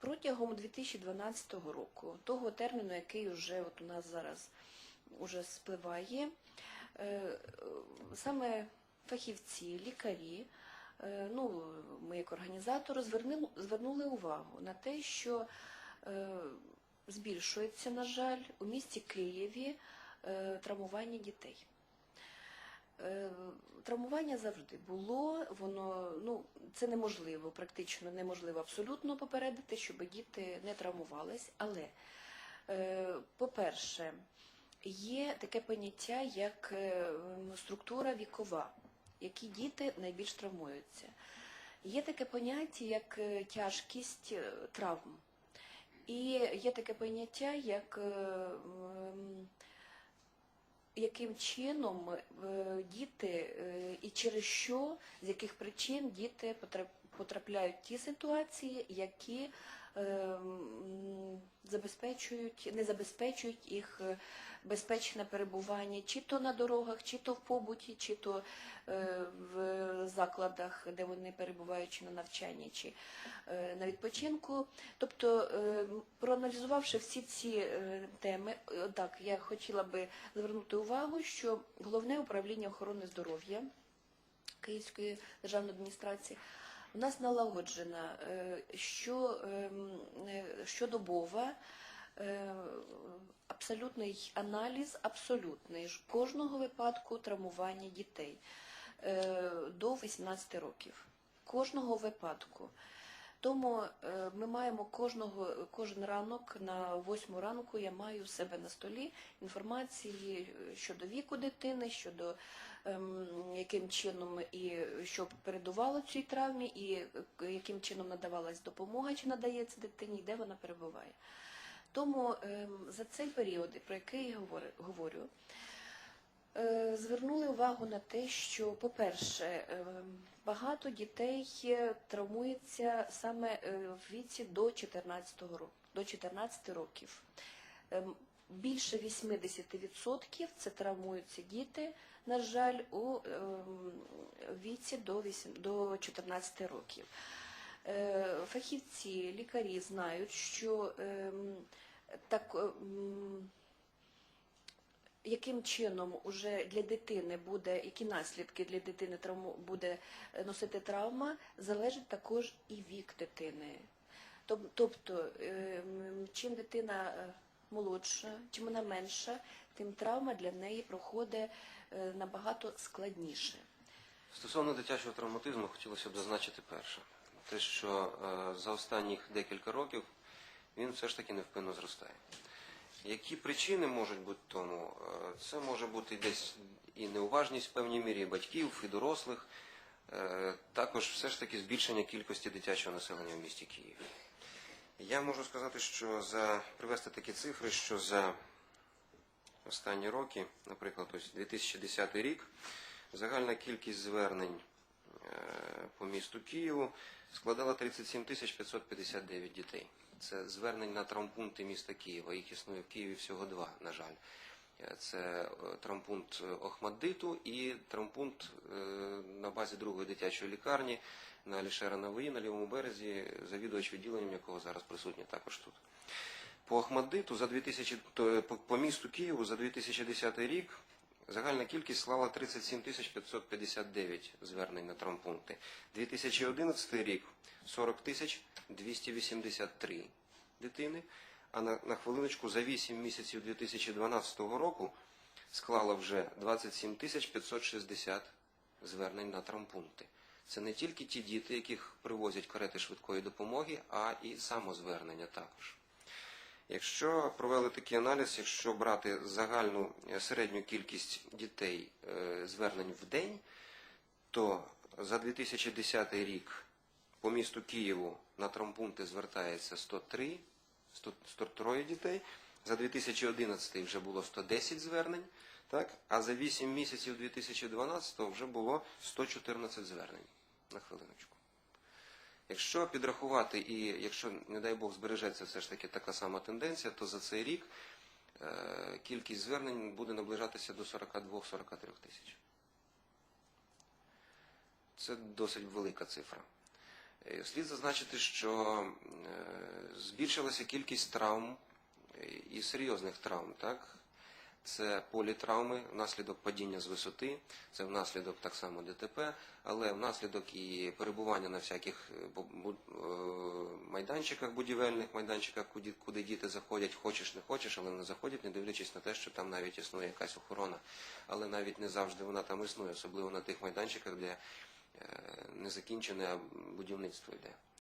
Протягом 2012 року, того терміну, який вже от у нас зараз уже спливає, е, саме фахівці, лікарі, е, ну, ми як організатори звернули, звернули увагу на те, що е, збільшується, на жаль, у місті Києві травмування дітей. Е, Травмування завжди було, воно ну це неможливо, практично неможливо абсолютно попередити, щоб діти не травмувались. Але, е, по-перше, є таке поняття, як е, структура вікова, які діти найбільш травмуються. Є таке поняття, як тяжкість травм. І є таке поняття, як яким чином е, діти е, і через що, з яких причин діти потрапляють ті ситуації, які е, забезпечують, не забезпечують їх е, безпечне перебування чи то на дорогах, чи то в побуті, чи то е, в закладах, де вони перебувають чи на навчанні, чи е, на відпочинку. Тобто, проаналізувавши всі ці теми, так, я хотіла би звернути увагу, що головне управління охорони здоров'я Київської державної адміністрації у нас налагоджена е, що, ем, е, щодобова е, абсолютний аналіз, абсолютний кожного випадку травмування дітей до 18 років. Кожного випадку. Тому е, ми маємо кожного, кожен ранок на восьму ранку я маю у себе на столі інформації щодо віку дитини, щодо ем, яким чином і що передувало цій травмі, і е, яким чином надавалась допомога, чи надається дитині, і де вона перебуває. Тому ем, за цей період, про який я говорю- е, звернули увагу на те, що, по-перше, ем, багато дітей е, травмується саме е, в віці до 14 року, до 14 років. Ем, Більше 80% це травмуються діти, на жаль, у ем, віці до, 14 років. Е, Фахівці, лікарі знають, що ем, так, яким чином уже для дитини буде, які наслідки для дитини травму буде е, носити травма, залежить також і вік дитини. Тобто, ем, чим дитина е, молодша, чим вона менша, тим травма для неї проходить е, набагато складніше. Стосовно дитячого травматизму хотілося б зазначити перше. Те, що за останніх декілька років він все ж таки невпинно зростає. Які причини можуть бути тому? Е, Це може бути десь і неуважність в певній мірі і батьків, і дорослих, Е, також все ж таки збільшення кількості дитячого населення в місті Києві. Я можу сказати, що за привести такі цифри, що за останні роки, наприклад, ось 2010 рік, загальна кількість звернень е, по місту Києву складала 37 тисяч 559 дітей. Це звернень на травмпункти міста Києва. Їх існує в Києві всього два, на жаль. Е, Це е, травмпункт Охмаддиту і травмпункт е, на базі другої дитячої лікарні на Алішера Навиї на лівому березі, завідувач відділенням якого зараз присутній також тут. По Ахмаддиту за 2000, то, по, по місту Києву за 2010 рік загальна кількість склала 37 тисяч 559 звернень на травмпункти. 2011 рік 40 тисяч 283 дитини, а на, на хвилиночку за 8 місяців 2012 року склала вже 27 тисяч 560 звернень на травмпункти. Це не тільки ті діти, яких привозять карети швидкої допомоги, а і самозвернення також. Якщо провели такий аналіз, якщо брати загальну е, середню кількість дітей е, звернень в день, то за 2010 рік по місту Києву на травмпункти звертається 103, 103 дітей. За 2011 вже було 110 звернень, так? а за 8 місяців 2012 вже було 114 звернень на хвилиночку. Якщо підрахувати і якщо, не дай Бог, збережеться все ж таки така сама тенденція, то за цей рік е, кількість звернень буде наближатися до 42-43 тисяч. Це досить велика цифра. Е, Слід зазначити, що е, збільшилася кількість травм і серйозних травм, так? Це політравми внаслідок падіння з висоти, це внаслідок так само ДТП, але внаслідок і перебування на всяких е, е, майданчиках, будівельних майданчиках, куди, куди діти заходять, хочеш не хочеш, але вони заходять, не дивлячись на те, що там навіть існує якась охорона. Але навіть не завжди вона там існує, особливо на тих майданчиках, де е, незакінчене будівництво йде.